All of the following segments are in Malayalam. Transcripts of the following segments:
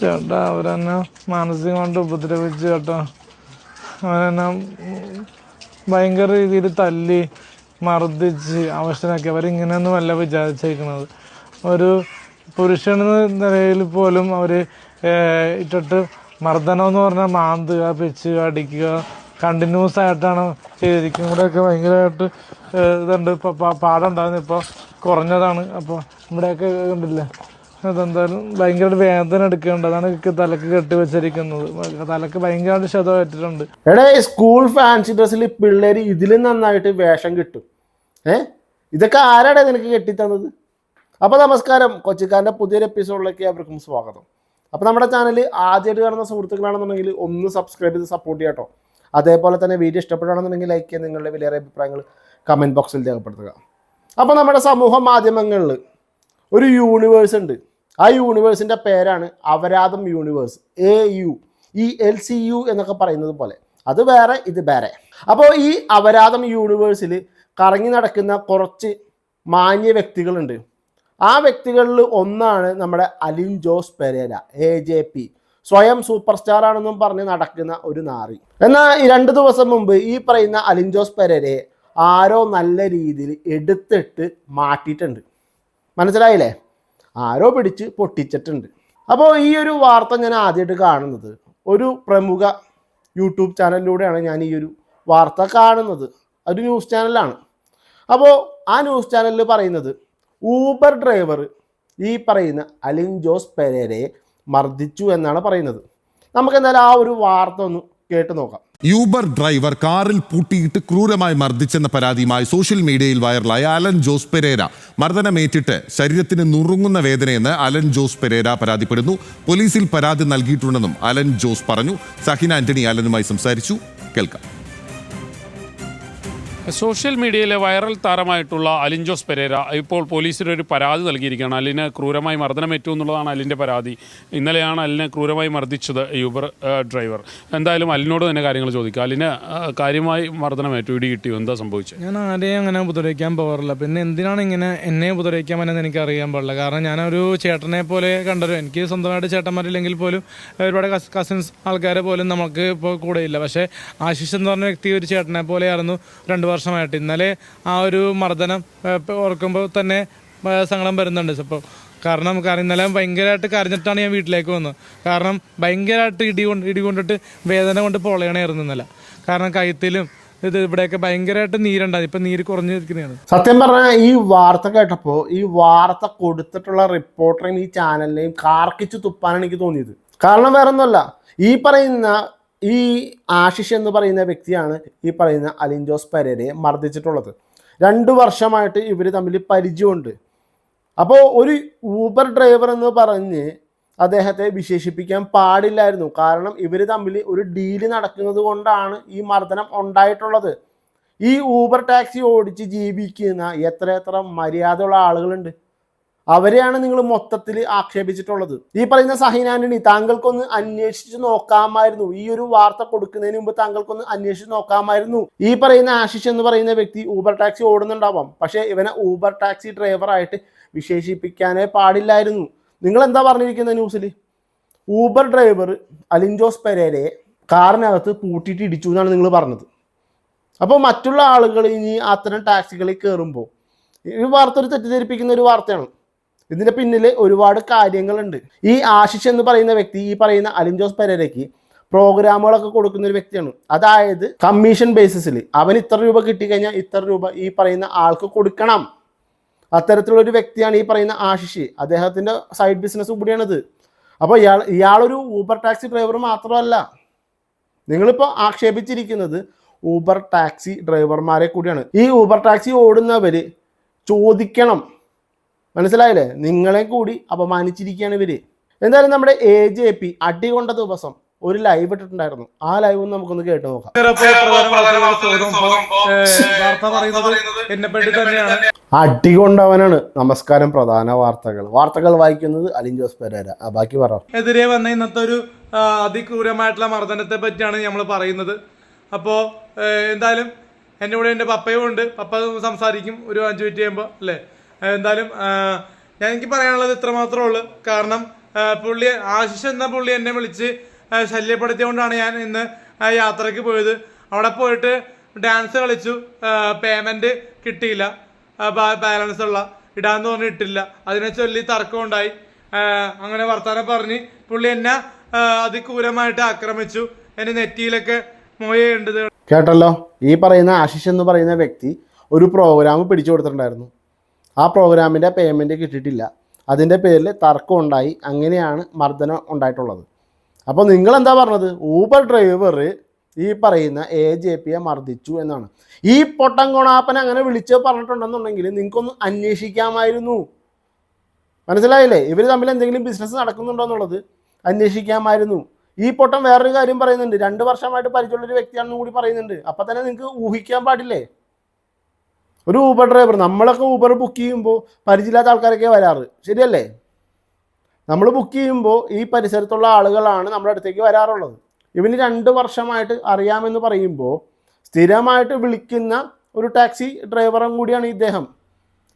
ചേട്ടാ അവരെന്നെ മാനസികമായിട്ട് ഉപദ്രവിച്ചു ചേട്ടാ. അവരെന്നെ ഭയങ്കര രീതിയിൽ തല്ലി മർദ്ദിച്ച് അവശനാക്കി. അവരിങ്ങനെയൊന്നും അല്ല വിചാരിച്ചേക്കുന്നത് ഒരു പുരുഷനെന്ന നിലയിൽ പോലും അവർ ഇട്ടിട്ട് മർദ്ദനം എന്ന് പറഞ്ഞാൽ മാന്തുക പിച്ചുക അടിക്കുക കണ്ടിന്യൂസ് ആയിട്ടാണ് ചെയ്തിരിക്കുന്നത് ഇവിടെയൊക്കെ ഭയങ്കരമായിട്ട് ഇതുണ്ട്. പാടുണ്ടായിരുന്നു ഇപ്പോൾ കുറഞ്ഞതാണ്. അപ്പോൾ ഇവിടെയൊക്കെ കണ്ടില്ലേ? അതെന്തായാലും ഭയങ്കര വേദന എടുക്കേണ്ട അതാണ് തലക്ക് കെട്ടി വെച്ചിരിക്കുന്നത്. തലക്ക് ഭയങ്കരമായിട്ട് ശതമായിട്ടുണ്ട് എടേ സ്കൂൾ ഫാൻസി ഡ്രസ്സിൽ പിള്ളേര് ഇതിലും നന്നായിട്ട് വേഷം കിട്ടും. ഏ? ഇതൊക്കെ ആരാടെ നിനക്ക് കെട്ടിത്തന്നത്? അപ്പോൾ നമസ്കാരം. കൊച്ചിക്കാരന്റെ പുതിയൊരു എപ്പിസോഡിലേക്ക് അവർക്കും സ്വാഗതം. അപ്പോൾ നമ്മുടെ ചാനൽ ആദ്യമായിട്ട് കാണുന്ന സുഹൃത്തുക്കളാണെന്നുണ്ടെങ്കിൽ ഒന്ന് സബ്സ്ക്രൈബ് ചെയ്ത് സപ്പോർട്ട് ചെയ്യാട്ടോ. അതേപോലെ തന്നെ വീഡിയോ ഇഷ്ടപ്പെടുകയാണെന്നുണ്ടെങ്കിൽ ലൈക്ക് ചെയ്യുക. നിങ്ങളുടെ വിലയേറെ അഭിപ്രായങ്ങൾ കമന്റ് ബോക്സിൽ രേഖപ്പെടുത്തുക. അപ്പോൾ നമ്മുടെ സമൂഹ മാധ്യമങ്ങളിൽ ഒരു യൂണിവേഴ്സ് ഉണ്ട്. ആ യൂണിവേഴ്സിന്റെ പേരാണ് അവരാദം universe A U E L C U എന്നൊക്കെ പറയുന്നത് പോലെ. അത് വേറെ ഇത് വേറെ. അപ്പോൾ ഈ അവരാദം യൂണിവേഴ്സിൽ കറങ്ങി നടക്കുന്ന കുറച്ച് മാന്യ വ്യക്തികളുണ്ട്. ആ വ്യക്തികളിൽ ഒന്നാണ് നമ്മുടെ Alin Jose Perera A J P സ്വയം സൂപ്പർ സ്റ്റാർ ആണെന്നും പറഞ്ഞ് നടക്കുന്ന ഒരു നാറി. എന്നാൽ ഈ രണ്ട് ദിവസം മുമ്പ് ഈ പറയുന്ന അലിൻ ജോസ് പെരേരയെ ആരോ നല്ല രീതിയിൽ എടുത്തിട്ട് മാറ്റിയിട്ടുണ്ട്. മനസ്സിലായില്ലേ? ആരോ പിടിച്ച് പൊട്ടിച്ചിട്ടുണ്ട്. അപ്പോൾ ഈ ഒരു വാർത്ത ഞാൻ ആദ്യമായിട്ട് കാണുന്നത്. ഒരു പ്രമുഖ യൂട്യൂബ് ചാനലിലൂടെയാണ് ഞാൻ ഈ ഒരു വാർത്ത കാണുന്നത്. ഒരു ന്യൂസ് ചാനലാണ്. അപ്പോൾ ആ ന്യൂസ് ചാനലിൽ പറയുന്നത് ഊബർ ഡ്രൈവർ ഈ പറയുന്ന അലിൻ ജോസ് പെരേരയെ മർദ്ദിച്ചു എന്നാണ് പറയുന്നത്. നമുക്ക് എന്തായാലും ആ ഒരു വാർത്ത ഒന്ന് കേട്ട് നോക്കാം. യൂബർ ഡ്രൈവർ കാറിൽ പൂട്ടിയിട്ട് ക്രൂരമായി മർദ്ദിച്ചെന്ന പരാതിയുമായി സോഷ്യൽ മീഡിയയിൽ വൈറലായ അലൻ ജോസ് പെരേര. മർദ്ദനമേറ്റിട്ട് ശരീരത്തിന് നുറുങ്ങുന്ന വേദനയെന്ന് അലൻ ജോസ് പെരേര പരാതിപ്പെടുന്നു. പോലീസിൽ പരാതി നൽകിയിട്ടുണ്ടെന്നും അലൻ ജോസ് പറഞ്ഞു. സഹിൻ ആന്റണി അലനുമായി സംസാരിച്ചു. കേൾക്കാം. സോഷ്യൽ മീഡിയയിലെ വൈറൽ താരമായിട്ടുള്ള അലിൻ ജോസ് പെരേര ഇപ്പോൾ പോലീസിന് ഒരു പരാതി നൽകിയിരിക്കുകയാണ്. അലിന് ക്രൂരമായി മർദ്ദനമേറ്റു എന്നുള്ളതാണ് അലിന്റെ പരാതി. ഇന്നലെയാണ് അലിനെ ക്രൂരമായി മർദ്ദിച്ചത് യൂബർ ഡ്രൈവർ എന്തായാലും അലിനോട് തന്നെ കാര്യങ്ങൾ ചോദിക്കുക. അലിന് കാര്യമായി മർദ്ദനമേറ്റു ഇടി കിട്ടിയോ? എന്താ സംഭവിച്ചത് ഞാൻ ആരെയും അങ്ങനെ ഉപദ്രവിക്കാൻ പോകാറില്ല. പിന്നെ എന്തിനാണ് ഇങ്ങനെ എന്നെ ഉപദ്രവിക്കാൻ പറ്റുന്നത് എനിക്ക് അറിയാൻ പാടില്ല. കാരണം ഞാനൊരു ചേട്ടനെ പോലെ കണ്ടൊരു എനിക്ക് സ്വന്തമായിട്ട് ചേട്ടന്മാരില്ലെങ്കിൽ പോലും ഒരുപാട് കസിൻസ് ആൾക്കാരെ പോലും നമുക്ക് ഇപ്പോൾ കൂടെയില്ല പക്ഷേ ആശിഷ് എന്ന് പറഞ്ഞ വ്യക്തി ഒരു ചേട്ടനെ പോലെയായിരുന്നു. രണ്ട് വർഷമായിട്ട്. ഇന്നലെ ആ ഒരു മർദ്ദനം ഓർക്കുമ്പോൾ തന്നെ സങ്കടം വരുന്നുണ്ട്. ഇപ്പോൾ കാരണം കാരണം ഇന്നലെ ഭയങ്കരമായിട്ട് കരഞ്ഞിട്ടാണ് ഞാൻ വീട്ടിലേക്ക് വന്നത്. കാരണം ഭയങ്കരമായിട്ട് ഇടി കൊണ്ട് ഇടി കൊണ്ടിട്ട് വേദന കൊണ്ട് പൊളയണായിരുന്നു ഇന്നലെ. കാരണം കഴുത്തിലും ഇത് ഇവിടെയൊക്കെ ഭയങ്കരമായിട്ട് നീരുണ്ടായി. ഇപ്പം നീര് കുറഞ്ഞിരിക്കുന്നതാണ്. സത്യം പറഞ്ഞാൽ ഈ വാർത്ത കേട്ടപ്പോൾ ഈ വാർത്ത കൊടുത്തിട്ടുള്ള റിപ്പോർട്ടറെയും ഈ ചാനലിനെയും കാർക്കിച്ച് തുപ്പാനാണ് എനിക്ക് തോന്നിയത്. കാരണം വേറെ ഒന്നുമല്ല ഈ പറയുന്ന ഈ ആഷിഷ് എന്ന് പറയുന്ന വ്യക്തിയാണ് ഈ പറയുന്ന അലിൻജോസ് പരേരയെ മർദ്ദിച്ചിട്ടുള്ളത്. രണ്ട് വർഷമായിട്ട് ഇവർ തമ്മിൽ പരിചയമുണ്ട്. അപ്പോൾ ഒരു ഊബർ ഡ്രൈവർ എന്ന് പറഞ്ഞ് അദ്ദേഹത്തെ വിശേഷിപ്പിക്കാൻ പാടില്ലായിരുന്നു. കാരണം ഇവർ തമ്മിൽ ഒരു ഡീൽ നടക്കുന്നത് കൊണ്ടാണ് ഈ മർദ്ദനം ഉണ്ടായിട്ടുള്ളത്. ഈ ഊബർ ടാക്സി ഓടിച്ച് ജീവിക്കുന്ന എത്ര എത്ര മര്യാദയുള്ള ആളുകളുണ്ട്. അവരെയാണ് നിങ്ങൾ മൊത്തത്തിൽ ആക്ഷേപിച്ചിട്ടുള്ളത്. ഈ പറയുന്ന സഹീൻ ആന്റണി താങ്കൾക്കൊന്ന് അന്വേഷിച്ച് നോക്കാമായിരുന്നു. ഈ ഒരു വാർത്ത കൊടുക്കുന്നതിന് മുമ്പ് താങ്കൾക്കൊന്ന് അന്വേഷിച്ച് നോക്കാമായിരുന്നു. ഈ പറയുന്ന ആശിഷ് എന്ന് പറയുന്ന വ്യക്തി ഊബർ ടാക്സി ഓടുന്നുണ്ടാവാം. പക്ഷേ ഇവനെ ഊബർ ടാക്സി ഡ്രൈവറായിട്ട് വിശേഷിപ്പിക്കാനേ പാടില്ലായിരുന്നു. നിങ്ങൾ എന്താ പറഞ്ഞിരിക്കുന്ന ന്യൂസിൽ? ഊബർ ഡ്രൈവർ അലിൻജോസ് പെരേരെ കാറിനകത്ത് പൂട്ടിയിട്ട് ഇടിച്ചു എന്നാണ് നിങ്ങൾ പറഞ്ഞത്. അപ്പോൾ മറ്റുള്ള ആളുകൾ ഇനി അത്തരം ടാക്സികളിൽ കയറുമ്പോൾ ഈ വാർത്ത ഒരു തെറ്റിദ്ധരിപ്പിക്കുന്ന ഒരു വാർത്തയാണ്. ഇതിന്റെ പിന്നിൽ ഒരുപാട് കാര്യങ്ങളുണ്ട്. ഈ ആശിഷ് എന്ന് പറയുന്ന വ്യക്തി ഈ പറയുന്ന അലിൻ ജോസ് പെരേരയ്ക്ക് പ്രോഗ്രാമുകളൊക്കെ കൊടുക്കുന്ന ഒരു വ്യക്തിയാണ്. അതായത് കമ്മീഷൻ ബേസിസിൽ അവൻ ഇത്ര രൂപ കിട്ടിക്കഴിഞ്ഞാൽ ഇത്ര രൂപ ഈ പറയുന്ന ആൾക്ക് കൊടുക്കണം. അത്തരത്തിലുള്ള ഒരു വ്യക്തിയാണ് ഈ പറയുന്ന ആശിഷ്. അദ്ദേഹത്തിന്റെ സൈഡ് ബിസിനസ് കൂടിയാണിത്. അപ്പോൾ ഇയാൾ ഇയാളൊരു ഊബർ ടാക്സി ഡ്രൈവർ മാത്രമല്ല. നിങ്ങളിപ്പോൾ ആക്ഷേപിച്ചിരിക്കുന്നത് ഊബർ ടാക്സി ഡ്രൈവർമാരെ കൂടിയാണ്. ഈ ഊബർ ടാക്സി ഓടുന്നവർ ചോദിക്കണം. മനസ്സിലായില്ലേ? നിങ്ങളെ കൂടി അപമാനിച്ചിരിക്കുകയാണ് ഇവർ. എന്തായാലും നമ്മുടെ എ ജെ പി അടി കൊണ്ട ദിവസം ഒരു ലൈവ് ഇട്ടിട്ടുണ്ടായിരുന്നു. ആ ലൈവ് നമുക്കൊന്ന് കേട്ട് നോക്കാം. അടി കൊണ്ടവനാണ് നമസ്കാരം പ്രധാന വാർത്തകൾ. വാർത്തകൾ വായിക്കുന്നത് അലിൻ ജോസ് പെരേര. ബാക്കി പറ. എതിരെ വന്ന ഇന്നത്തെ ഒരു അതിക്രൂരമായിട്ടുള്ള മർദ്ദനത്തെ പറ്റിയാണ് നമ്മൾ പറയുന്നത്. അപ്പോ എന്തായാലും എന്റെ കൂടെ എന്റെ പപ്പയും ഉണ്ട്. പപ്പ സംസാരിക്കും. ഒരു അഞ്ച് മിനിറ്റ് കഴിയുമ്പോൾ അല്ലേ? എന്തായാലും ഞാൻ എനിക്ക് പറയാനുള്ളത് ഇത്ര മാത്രമേ ഉള്ളൂ. കാരണം പുള്ളി ആശിഷ് എന്ന പുള്ളി എന്നെ വിളിച്ച് ശല്യപ്പെടുത്തിയതുകൊണ്ടാണ് ഞാൻ ഇന്ന് യാത്രയ്ക്ക് പോയത്. അവിടെ പോയിട്ട് ഡാൻസ് കളിച്ചു. പേയ്മെന്റ് കിട്ടിയില്ല. ബാലൻസ് ഉള്ള. ഇടാന്ന് പറഞ്ഞ് ഇട്ടില്ല. അതിനെ ചൊല്ലി തർക്കം ഉണ്ടായി. അങ്ങനെ വർത്താനം പറഞ്ഞ് പുള്ളി എന്നെ അതിക്രൂരമായിട്ട് ആക്രമിച്ചു. എന്റെ നെറ്റിയിലൊക്കെ മോയുണ്ട് കേട്ടല്ലോ? ഈ പറയുന്ന ആശിഷ് എന്ന് പറയുന്ന വ്യക്തി ഒരു പ്രോഗ്രാം പിടിച്ചു കൊടുത്തിട്ടുണ്ടായിരുന്നു. ആ പ്രോഗ്രാമിന്റെ പേയ്മെന്റ് കിട്ടിയിട്ടില്ല. അതിന്റെ പേരിൽ തർക്കം ഉണ്ടായി. അങ്ങനെയാണ് മർദ്ദനം ഉണ്ടായിട്ടുള്ളത്. അപ്പോൾ നിങ്ങൾ എന്താ പറഞ്ഞത്? ഊബർ ഡ്രൈവർ ഈ പറയുന്ന എ ജെ പിയെ മർദ്ദിച്ചു എന്നാണ്. ഈ പൊട്ടൻ കൊണാപ്പൻ അങ്ങനെ വിളിച്ച് പറഞ്ഞിട്ടുണ്ടെന്നുണ്ടെങ്കിൽ നിങ്ങൾക്കൊന്ന് അന്വേഷിക്കാമായിരുന്നു. മനസ്സിലായില്ലേ? ഇവർ തമ്മിൽ എന്തെങ്കിലും ബിസിനസ് നടക്കുന്നുണ്ടോ എന്നുള്ളത് അന്വേഷിക്കാമായിരുന്നു. ഈ പൊട്ടൻ വേറൊരു കാര്യം പറയുന്നുണ്ട്. രണ്ട് വർഷമായിട്ട് പരിചയമുള്ളൊരു വ്യക്തിയാണെന്നും കൂടി പറയുന്നുണ്ട്. അപ്പം തന്നെ നിങ്ങൾക്ക് ഊഹിക്കാൻ പാടില്ലേ? ഒരു ഊബർ ഡ്രൈവർ നമ്മളൊക്കെ ഊബർ ബുക്ക് ചെയ്യുമ്പോൾ പരിചയമില്ലാത്ത ആൾക്കാരൊക്കെ വരാറ്. ശരിയല്ലേ? നമ്മൾ ബുക്ക് ചെയ്യുമ്പോൾ ഈ പരിസരത്തുള്ള ആളുകളാണ് നമ്മുടെ അടുത്തേക്ക് വരാറുള്ളത്. ഇവന് രണ്ട് വർഷമായിട്ട് അറിയാമെന്ന് പറയുമ്പോൾ സ്ഥിരമായിട്ട് വിളിക്കുന്ന ഒരു ടാക്സി ഡ്രൈവറും കൂടിയാണ് ഇദ്ദേഹം.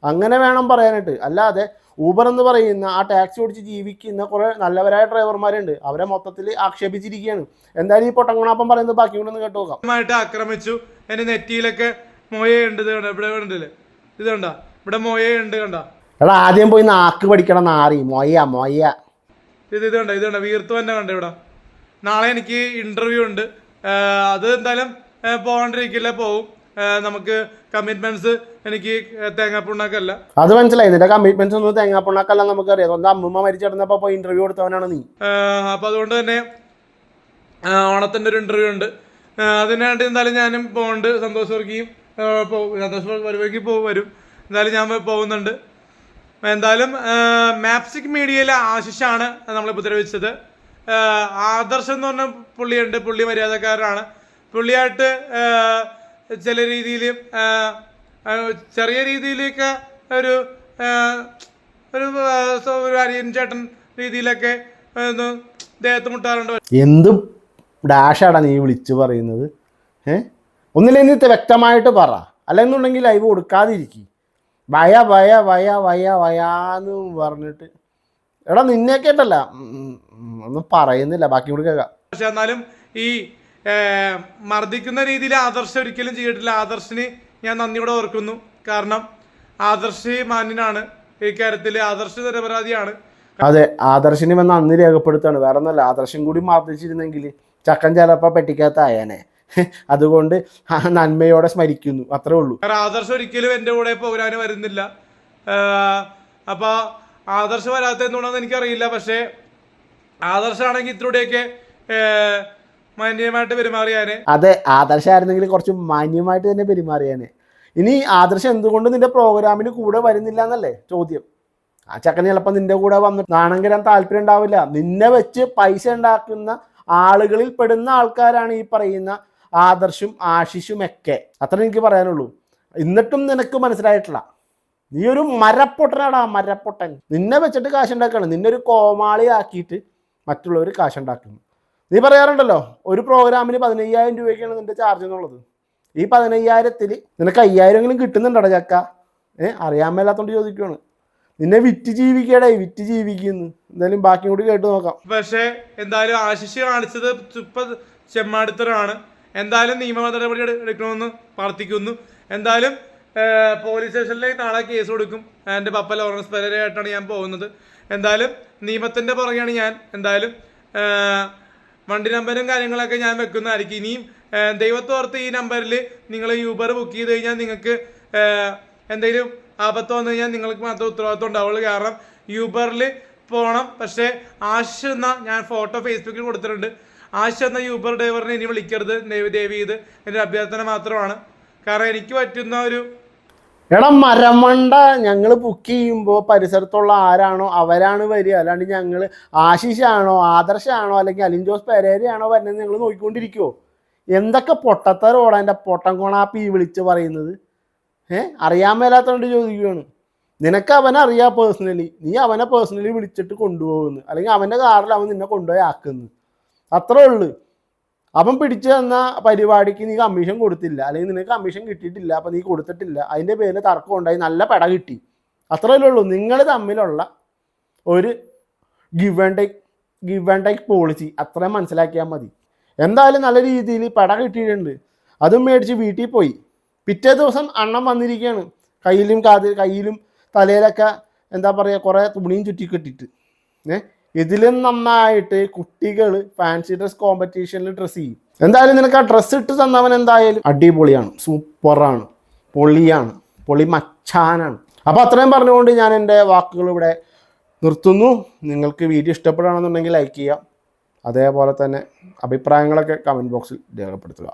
അങ്ങനെ വേണം പറയാനായിട്ട്. അല്ലാതെ ഊബർ എന്ന് പറയുന്ന ആ ടാക്സി ഓടിച്ച് ജീവിക്കുന്ന കുറേ നല്ലവരായ ഡ്രൈവർമാരുണ്ട്. അവരെ മൊത്തത്തിൽ ആക്ഷേപിച്ചിരിക്കുകയാണ്. എന്തായാലും ഈ പൊട്ടങ്ങണാപ്പം പറയുന്നത് ബാക്കി കൂടെ ഒന്ന് കേട്ട് നോക്കാം. ആക്രമിച്ചു. എന്റെ നെറ്റിയിലൊക്കെ മൊയുണ്ട് ഇത് കണ്ട? ഇവിടെ ഉണ്ടല്ലേ ഇത് കണ്ട? ഇവിടെ മൊയുണ്ട് കണ്ട? എടാ ആദ്യം പോയി നാക്ക് പഠിക്കണം നാറി. മൊയ മൊയ. ഇത് ഇത് കണ്ട? ഇത് കണ്ട? വീർത്തു തന്നെ കണ്ട ഇവിടെ? നാളെ എനിക്ക് ഇന്റർവ്യൂ ഉണ്ട്. അത് എന്തായാലും പോകണ്ടിരിക്കില്ല പോവും. നമുക്ക് കമ്മിറ്റ്മെന്റ്സ് എനിക്ക് തേങ്ങാപ്പുണ്ണാക്കല്ല. അത് മനസ്സിലായി. നിന്റെ കമ്മിറ്റ്മെന്റ്സ് ഒന്നും തേങ്ങാപ്പുണ്ണാക്കല്ല നമുക്കറിയാം. സ്വന്തം അമ്മൂമ്മ മരിച്ചിടന്നപ്പോ പോയി ഇന്റർവ്യൂ കൊടുത്തവനാണ് നീ. അപ്പൊ അതുകൊണ്ട് തന്നെ ഓണത്തിന്റെ ഒരു ഇന്റർവ്യൂ ഉണ്ട്. അതിനായിട്ട് എന്തായാലും ഞാനും പോണ്ട് സന്തോഷ് വർക്കിയും പോകും സന്തോഷ് വരുമെങ്കിൽ പോകും വരും. എന്തായാലും ഞാൻ പോകുന്നുണ്ട്. എന്തായാലും മാപ്സിക് മീഡിയയിലെ ആശിഷാണ് നമ്മൾ ഉപദ്രവിച്ചത്. ആദർശ് എന്ന് പറഞ്ഞ പുള്ളിയുണ്ട്. പുള്ളി മര്യാദക്കാരനാണ്. പുള്ളിയായിട്ട് ചില രീതിയിൽ ചെറിയ രീതിയിലൊക്കെ ഒരു ഒരു ഒരു അരിയൻ ചേട്ടൻ രീതിയിലൊക്കെ ദേഹത്ത് മുട്ടാറുണ്ട്. എന്ത് ഡാഷാടാ നീ വിളിച്ചു പറയുന്നത്. ഏ? ഒന്നില്ലെങ്കിൽ വ്യക്തമായിട്ട് പറ. അല്ലെന്നുണ്ടെങ്കിൽ ലൈവ് കൊടുക്കാതിരിക്കും. വയ വയ വയ വയ വയാന്ന് പറഞ്ഞിട്ട്. എടാ നിന്നെ കേട്ടല്ല. ഒന്നും പറയുന്നില്ല. ബാക്കി കൂടി കേൾക്കാം. പക്ഷെ എന്നാലും ഈ മർദ്ദിക്കുന്ന രീതിയിൽ ആദർശ് ഒരിക്കലും ചെയ്തിട്ടില്ല. ആദർശിന് ഞാൻ നന്ദിയോടെ ഓർക്കുന്നു. കാരണം ആദർശ് മാന്യനാണ്. ഈ കാര്യത്തിൽ ആദർശ് നിരപരാധിയാണ്. അതെ ആദർശിനെ വന്ന് അന്ന് രേഖപ്പെടുത്താണ് വേറെ ഒന്നല്ല ആദർശം കൂടി മർദ്ദിച്ചിരുന്നെങ്കിൽ ചക്കൻ ചിലപ്പോൾ പെട്ടിക്കകത്തായനെ അതുകൊണ്ട് നന്മയോടെ സ്മരിക്കുന്നു. അത്രേ ഉള്ളൂ. ആദർശം ഒരിക്കലും എന്റെ കൂടെ പോരാൻ വരുന്നില്ല. അപ്പോൾ അപ്പൊ ആദർശ് വരാത്ത എന്തുകൊണ്ടാന്ന് എനിക്കറിയില്ല. പക്ഷേ ആദർശാണെങ്കിൽ ഇത്രൂടെയൊക്കെ ഏ, മാന്യമായിട്ട് പെരുമാറിയാന്. അതെ ആദർശമായിരുന്നെങ്കിൽ കുറച്ച് മാന്യമായിട്ട് തന്നെ പെരുമാറിയാന്. ഇനി ആദർശം എന്തുകൊണ്ട് നിന്റെ പ്രോഗ്രാമിന് കൂടെ വരുന്നില്ല എന്നല്ലേ ചോദ്യം. ആ ചക്കൻ ചിലപ്പോൾ നിന്റെ കൂടെ വന്ന് നാണം ഞാൻ താല്പര്യം ഉണ്ടാവില്ല നിന്നെ വെച്ച് പൈസ ഉണ്ടാക്കുന്ന ആളുകളിൽ പെടുന്ന ആൾക്കാരാണ് ഈ പറയുന്ന ആദർശും ആശിഷും ഒക്കെ അത്ര എനിക്ക് പറയാനുള്ളൂ. എന്നിട്ടും നിനക്ക് മനസ്സിലായിട്ടില്ല. നീ ഒരു മരപ്പൊട്ടനാടാ മരപ്പൊട്ടൻ. നിന്നെ വെച്ചിട്ട് കാശുണ്ടാക്കാണ്. നിന്നെ ഒരു കോമാളി ആക്കിയിട്ട് മറ്റുള്ളവർ കാശുണ്ടാക്കുന്നു. നീ പറയാറുണ്ടല്ലോ ഒരു പ്രോഗ്രാമിന് പതിനയ്യായിരം രൂപയ്ക്കാണ് നിന്റെ ചാർജ് എന്നുള്ളത്. ഈ പതിനയ്യായിരത്തിൽ നിനക്ക് അയ്യായിരമെങ്കിലും കിട്ടുന്നുണ്ടോ ചക്ക. ഏ അറിയാൻ മേലാത്തോണ്ട് ചോദിക്കുവാണ്. നിന്നെ വിറ്റ് ജീവിക്കടേ വിറ്റ് ജീവിക്കുന്നു. എന്തായാലും ബാക്കി കൂടി കേട്ട് നോക്കാം. പക്ഷേ എന്തായാലും ആശിഷ് കാണിച്ചത് ചുപ്പ ചെമ്മാടിത്തരമാണ് എന്തായാലും നിയമ നടപടി എടു- എടുക്കണമെന്ന് പ്രാർത്ഥിക്കുന്നു. എന്തായാലും പോലീസ് സ്റ്റേഷനിലേക്ക് നാളെ കേസ് കൊടുക്കും. എന്റെ പപ്പ ലോറൻസ് പെരയായിട്ടാണ് ഞാൻ പോകുന്നത്. എന്തായാലും നിയമത്തിന്റെ പുറകെയാണ് ഞാൻ. എന്തായാലും വണ്ടി നമ്പരും കാര്യങ്ങളൊക്കെ ഞാൻ വെക്കുന്നതായിരിക്കും. ഇനിയും ദൈവത്തോർത്ത് ഈ നമ്പറിൽ നിങ്ങൾ യൂബർ ബുക്ക് ചെയ്ത് കഴിഞ്ഞാൽ നിങ്ങൾക്ക് എന്തെങ്കിലും ആപത്ത് വന്നു കഴിഞ്ഞാൽ നിങ്ങൾക്ക് മാത്രം ഉത്തരവാദിത്വം ഉണ്ടാവുള്ളൂ. കാരണം യൂബറിൽ പോകണം പക്ഷേ ആശ എന്ന ഞാൻ ഫോട്ടോ ഫേസ്ബുക്കിൽ കൊടുത്തിട്ടുണ്ട്. ആശ് എന്ന യൂബർ ഡ്രൈവറിനെ ഇനി വിളിക്കരുത്. ദേവി ഇത് എന്റെ അഭ്യർത്ഥന മാത്രമാണ്. കാരണം എനിക്ക് പറ്റുന്ന ഒരു എടാ മരമണ്ട. ഞങ്ങൾ ബുക്ക് ചെയ്യുമ്പോൾ പരിസരത്തുള്ള ആരാണോ അവരാണ് വരിക. അല്ലാണ്ട് ഞങ്ങൾ ആശിഷാണോ ആദർശാണോ അല്ലെങ്കിൽ അലിൻ ജോസ് പെരേരയാണോ വരുന്നത് ഞങ്ങൾ നോക്കിക്കൊണ്ടിരിക്കുമോ എന്തൊക്കെ പൊട്ടത്തരോടാ എന്റെ പൊട്ടം കോണാപ്പി വിളിച്ച് പറയുന്നത്? ഏ? അറിയാൻ മേലാത്തോണ്ട് ചോദിക്കുകയാണ് നിനക്ക് അവനെ അറിയാം പേഴ്സണലി നീ അവനെ പേഴ്സണലി വിളിച്ചിട്ട് കൊണ്ടുപോകുന്നു. അല്ലെങ്കിൽ അവന്റെ കാറിൽ അവൻ നിന്നെ കൊണ്ടുപോയി ആക്കുന്നു. അത്രേ ഉള്ളൂ. അവൻ പിടിച്ചു തന്ന പരിപാടിക്ക് നീ കമ്മീഷൻ കൊടുത്തില്ല. അല്ലെങ്കിൽ നിനക്ക് കമ്മീഷൻ കിട്ടിയിട്ടില്ല അപ്പം നീ കൊടുത്തിട്ടില്ല. അതിന്റെ പേരിൽ തർക്കം ഉണ്ടായി നല്ല പട കിട്ടി. അത്രയല്ലേ ഉള്ളൂ. നിങ്ങൾ തമ്മിലുള്ള ഒരു give and take give and take policy അത്രയും മനസ്സിലാക്കിയാൽ മതി. എന്തായാലും നല്ല രീതിയിൽ പട കിട്ടിയിട്ടുണ്ട്. അതും മേടിച്ച് വീട്ടിൽ പോയി. പിറ്റേ ദിവസം അണ്ണം വന്നിരിക്കുകയാണ്. കയ്യിലും കാതിൽ കയ്യിലും തലയിലൊക്കെ എന്താ പറയുക കുറേ തുണിയും ചുറ്റി കെട്ടിയിട്ട് ഏ? ഇതിലും നന്നായിട്ട് കുട്ടികൾ ഫാൻസി ഡ്രസ് കോമ്പറ്റീഷനിൽ ഡ്രസ്സ് ചെയ്യും. എന്തായാലും നിനക്ക് ആ ഡ്രസ്സ് ഇട്ട് തന്നവൻ എന്തായാലും അടിപൊളിയാണ് സൂപ്പറാണ് പൊളിയാണ് പൊളി മച്ചാനാണ്. അപ്പോൾ അത്രയും പറഞ്ഞുകൊണ്ട് ഞാൻ എന്റെ വാക്കുകൾ ഇവിടെ നിർത്തുന്നു. നിങ്ങൾക്ക് വീഡിയോ ഇഷ്ടപ്പെടുകയാണെന്നുണ്ടെങ്കിൽ ലൈക്ക് ചെയ്യാം അതേപോലെ തന്നെ അഭിപ്രായങ്ങളൊക്കെ കമന്റ് ബോക്സിൽ രേഖപ്പെടുത്തുക.